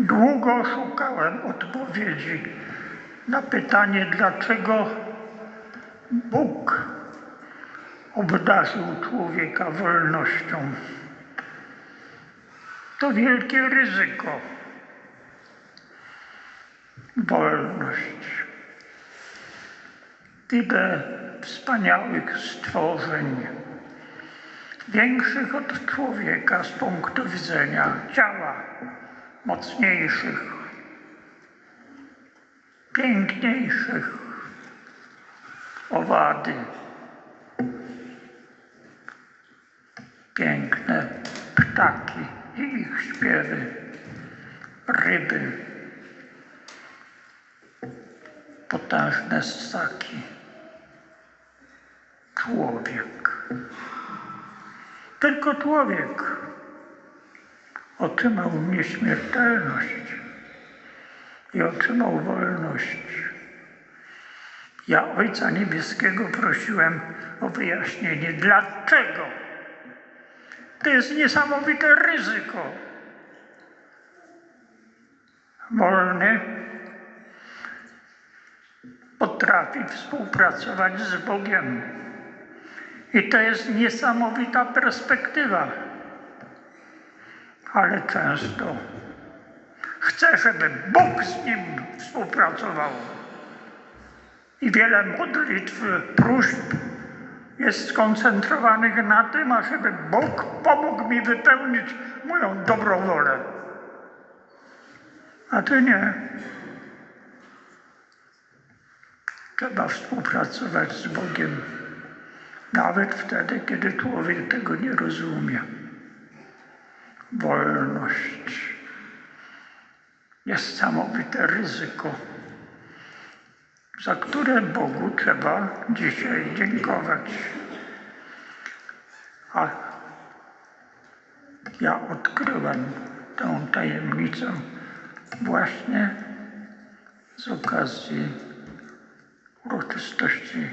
Długo szukałem odpowiedzi na pytanie, dlaczego Bóg obdarzył człowieka wolnością. To wielkie ryzyko. Wolność. Tyle wspaniałych stworzeń, większych od człowieka z punktu widzenia ciała, mocniejszych, piękniejszych, owady, piękne ptaki i ich śpiewy, ryby, potężne ssaki, człowiek. Tylko człowiek otrzymał nieśmiertelność i otrzymał wolność. Ja Ojca Niebieskiego prosiłem o wyjaśnienie, dlaczego. To jest niesamowite ryzyko. Wolny potrafi współpracować z Bogiem. I to jest niesamowita perspektywa. Ale często chce, żeby Bóg z nim współpracował. I wiele modlitw, próśb jest skoncentrowanych na tym, ażeby Bóg pomógł mi wypełnić moją dobrą wolę. A ty nie. Trzeba współpracować z Bogiem, nawet wtedy, kiedy człowiek tego nie rozumie. Wolność. Niesamowite ryzyko, za które Bogu trzeba dzisiaj dziękować. A ja odkryłem tę tajemnicę właśnie z okazji uroczystości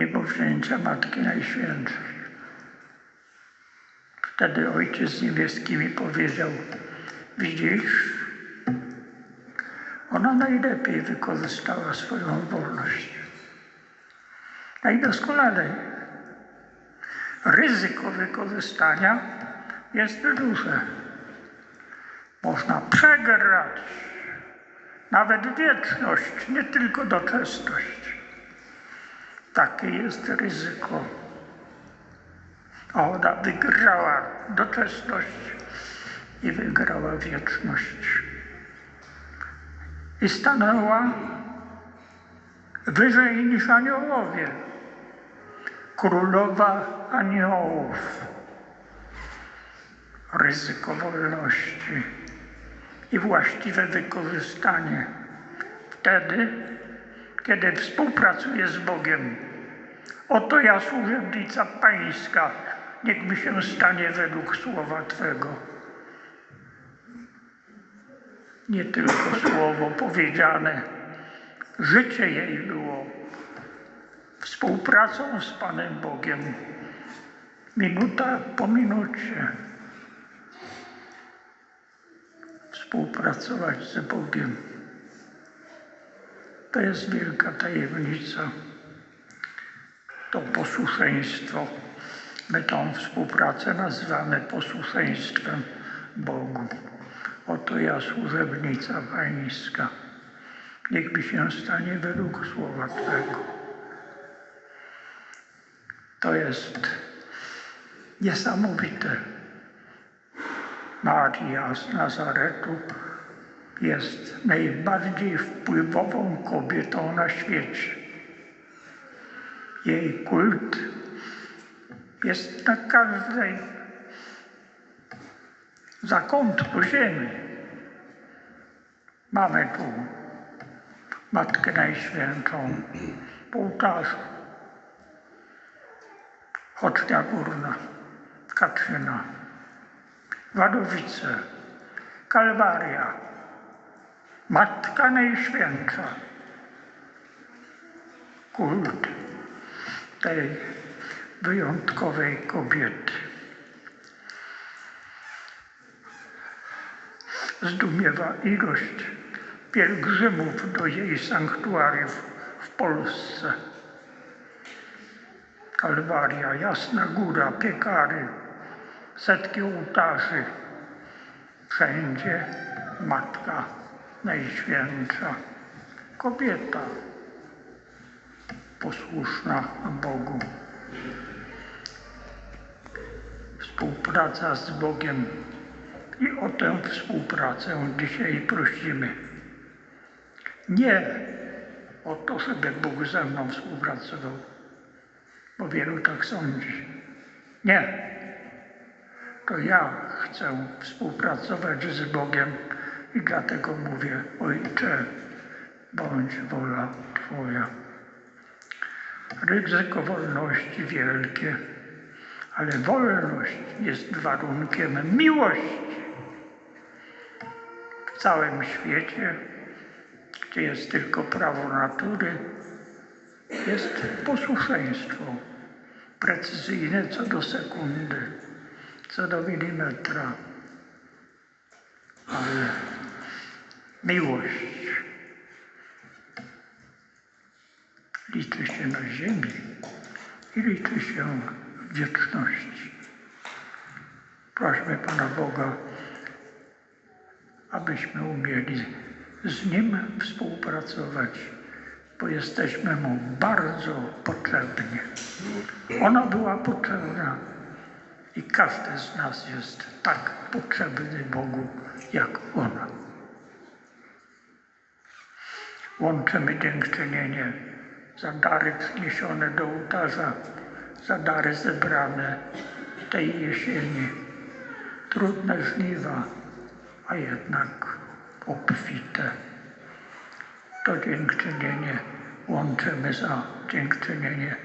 niebowzięcia Matki Najświętszej. Wtedy Ojciec Niebieski mi powiedział, widzisz, ona najlepiej wykorzystała swoją wolność. Najdoskonalej. Ryzyko wykorzystania jest duże. Można przegrać nawet wieczność, nie tylko doczesność. Takie jest ryzyko. Ona wygrała doczesność i wygrała wieczność. I stanęła wyżej niż aniołowie. Królowa aniołów. Ryzyko wolności i właściwe wykorzystanie. Wtedy, kiedy współpracuję z Bogiem. Oto ja służebnica Pańska, niech mi się stanie według słowa Twego. Nie tylko słowo powiedziane, życie jej było współpracą z Panem Bogiem, minuta po minucie. Współpracować z Bogiem. To jest wielka tajemnica. To posłuszeństwo. My tą współpracę nazywamy posłuszeństwem Bogu. Oto ja, służebnica Pańska. Niech mi się stanie według słowa Twego. To jest niesamowite. Maria z Nazaretu jest najbardziej wpływową kobietą na świecie. Jej kult jest na każdej zakątku ziemi. Mamy tu Matkę Najświętszą, Półtarzu, Chocznia Górna, Katrzyna, Wadowice, Kalwaria, Matka Najświętsza, kult tej wyjątkowej kobiety. zdumiewa ilość pielgrzymów do jej sanktuariów w Polsce. Kalwaria, Jasna Góra, Piekary, setki ołtarzy. Wszędzie Matka Najświętsza, kobieta posłuszna Bogu. Współpraca z Bogiem i o tę współpracę dzisiaj prosimy. Nie o to, żeby Bóg ze mną współpracował, bo wielu tak sądzi. Nie. To ja chcę współpracować z Bogiem i dlatego mówię, Ojcze, bądź wola Twoja. Ryzyko wolności wielkie, ale wolność jest warunkiem miłości. W całym świecie, gdzie jest tylko prawo natury, jest posłuszeństwo precyzyjne co do sekundy, co do milimetra, ale miłość liczy się na ziemi i liczy się w wieczności. Prośmy Pana Boga, abyśmy umieli z Nim współpracować, bo jesteśmy Mu bardzo potrzebni. Ona była potrzebna i każdy z nas jest tak potrzebny Bogu, jak ona. Łączymy dziękczynienie za dary przyniesione do ołtarza, za dary zebrane tej jesieni. Trudne żniwa, a jednak obfite. To dziękczynienie łączymy za dziękczynienie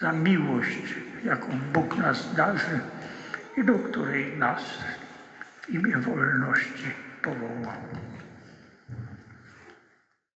za miłość, jaką Bóg nas darzy i do której nas w imię wolności powołał.